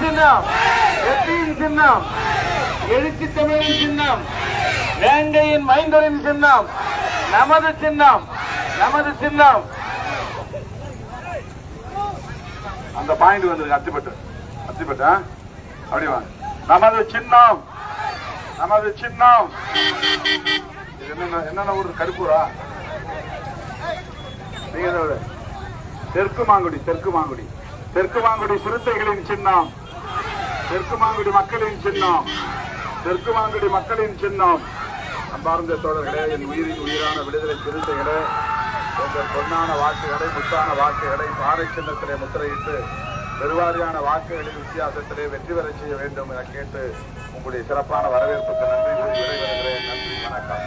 சின்னம். வெற்றியின் சின்னம். எழுச்சி தமிழின் சின்னம். வேங்கையின் மைந்தரின் சின்னம். நமது சின்னம். நமது சின்னம். அந்த பாயிண்ட் வந்திருக்கு அத்திப்பட்டு. அத்திப்பட்டு? ஆ? அப்படி வாங்க. நமது சின்னம். நமது சின்னம். என்னென்ன என்னென்ன ஊர்? கருப்பூரா? நீங்க தெற்கு மாங்குடி தெற்கு மாங்குடி. தெற்கு மாங்குடி சிறுத்தைகளின் சின்னம். தெற்கு மாங்குடி மக்களின் சின்னம். தெற்கு மாங்குடி மக்களின் சின்னம். அன்பார்ந்த தோழர்களே என் உயிரின் உயிரான விடுதலை சிறுத்தைகளே உங்கள் பொன்னான வாக்குகளை முத்தான வாக்குகளை பாறை சின்னத்திலே முத்திரையிட்டு பெருவாரியான வாக்குகளின் வித்தியாசத்திலே வெற்றி பெற செய்ய வேண்டும் என கேட்டு உங்களுடைய சிறப்பான வரவேற்புக்கு நன்றி கூறி விடைபெறுகிறேன். நன்றி வணக்கம்.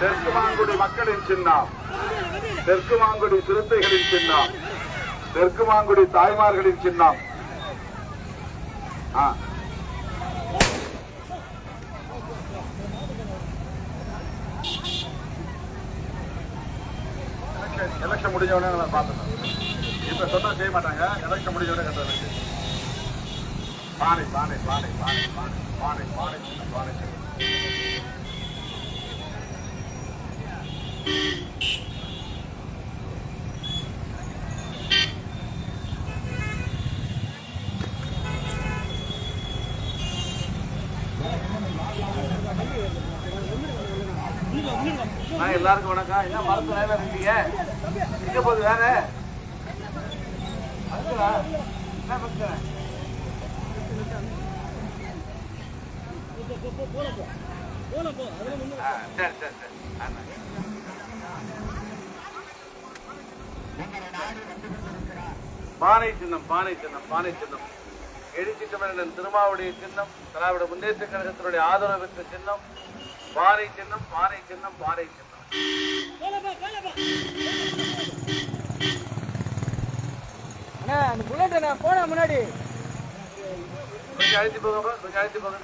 தெற்கு மாங்குடி மக்களின் சின்னம். தெற்கு மாங்குடி சிறுத்தைகளின் சின்னம். தெற்கு மாங்குடி தாய்மார்களின் சின்னம். ஆ. எலெக்ஷன் எலெக்ஷன் முடிஞ்ச உடனே நான் பார்த்துட்டேன் இப்ப சொன்னா செய்ய மாட்டாங்க. எலெக்ஷன் முடிஞ்ச உடனே கட்டுறது. பானை பானை பானை பானை பானை பானை பானை பானை. எல்லாருக்கும் வணக்கம். என்ன மருத்துவ வேலை இருக்கீங்க எங்க போகுது வேற. என்ன பிரச்சனை? சரி சரி சரி. பானை சின்னம் பானை சின்னம் பானை சின்னம். எழுச்சி தமிழன் திருமாவுடைய சின்னம் திராவிட முன்னேற்ற கழகத்தினுடைய ஆதரவு பெற்ற சின்னம் பானை சின்னம் பானை சின்னம். பானை சின்னம் அந்த புல்லட் நான் போன முன்னாடி. கொஞ்சம் அழைத்து போங்க கொஞ்சம் அழைத்து போங்க